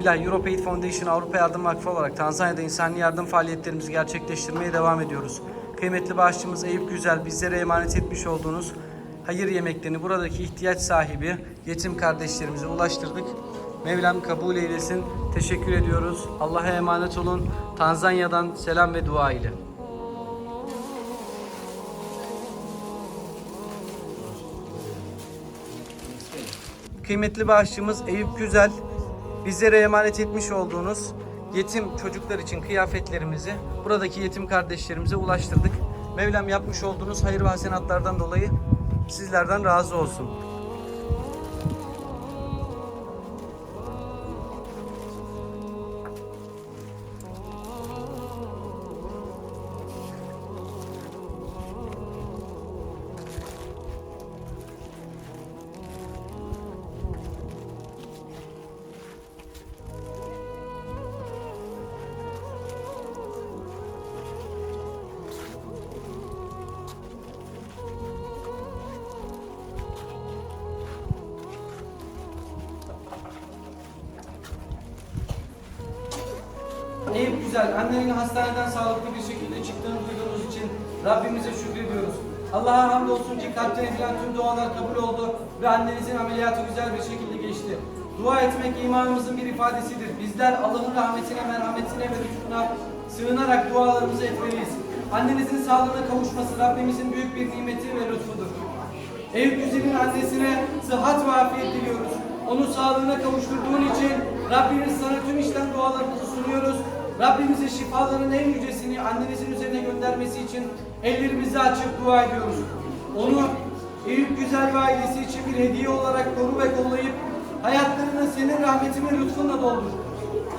Bilal Europe Foundation Avrupa Yardım Vakfı olarak Tanzanya'da insani yardım faaliyetlerimizi gerçekleştirmeye devam ediyoruz. Kıymetli bağışçımız Eyüp Güzel bizlere emanet etmiş olduğunuz hayır yemeklerini buradaki ihtiyaç sahibi yetim kardeşlerimize ulaştırdık. Mevlam kabul eylesin. Teşekkür ediyoruz. Allah'a emanet olun. Tanzanya'dan selam ve dua ile. Kıymetli bağışçımız Eyüp Güzel bizlere emanet etmiş olduğunuz yetim çocuklar için kıyafetlerimizi buradaki yetim kardeşlerimize ulaştırdık. Mevlam yapmış olduğunuz hayır ve hasenatlardan dolayı sizlerden razı olsun. Eyüp Güzel, annenin hastaneden sağlıklı bir şekilde çıktığını duyduğumuz için Rabbimize şükrediyoruz. Allah'a hamdolsun ki kalpten edilen tüm dualar kabul oldu ve annenizin ameliyatı güzel bir şekilde geçti. Dua etmek imanımızın bir ifadesidir. Bizler Allah'ın rahmetine, merhametine ve lütfuna sığınarak dualarımızı etmeliyiz. Annenizin sağlığına kavuşması Rabbimizin büyük bir nimeti ve lütfudur. Eyüp Güzel'in annesine sıhhat ve afiyet diliyoruz. Onu sağlığına kavuşturduğun için Rabbimiz sana tüm işten dualarımızı sunuyoruz. Rabbimize şifaların en yücesini annenizin üzerine göndermesi için ellerimizi açıp dua ediyoruz. Onu Eyüp Güzel ve ailesi için bir hediye olarak koru ve kollayıp hayatlarını senin rahmetin ve lütfunla doldur.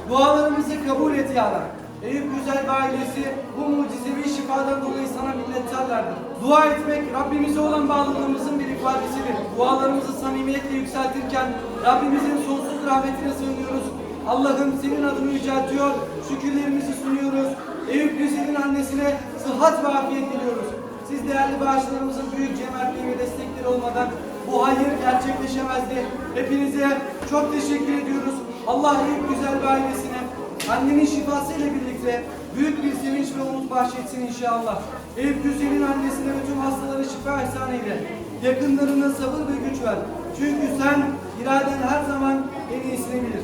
Dualarımızı kabul et ya Rabbi. Eyüp Güzel ve ailesi bu mucizevi şifadan dolayı sana minnettarlardır. Dua etmek Rabbimize olan bağlılığımızın bir ifadesidir. Dualarımızı samimiyetle yükseltirken Rabbimizin sonsuz rahmetine sığınıyoruz. Allah'ım senin adını yüceltiyor, şükürlerimizi sunuyoruz. Eyüp Güzel'in annesine sıhhat ve afiyet diliyoruz. Siz değerli bağışlarımızın büyük cömertliği ve destekleri olmadan bu hayır gerçekleşemezdi. Hepinize çok teşekkür ediyoruz. Allah Eyüp Güzel ve ailesine Annenin şifası ile birlikte büyük bir sevinç ve umut bahşetsin inşallah. Eyüp Güzel'in annesine ve tüm hastalara şifa ihsan eyle. Yakınlarına sabır ve güç ver. Çünkü sen iraden her zaman en iyisini bilir.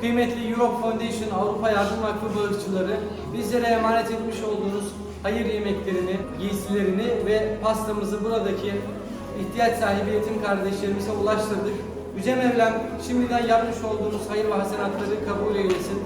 Kıymetli Europe Foundation Avrupa Yardım Vakfı bağışçıları bizlere emanet etmiş olduğunuz hayır yemeklerini, giysilerini ve pastamızı buradaki ihtiyaç sahibi yetim kardeşlerimize ulaştırdık. Yüce Mevlam şimdiden yapmış olduğunuz hayır ve hasenatları kabul eylesin.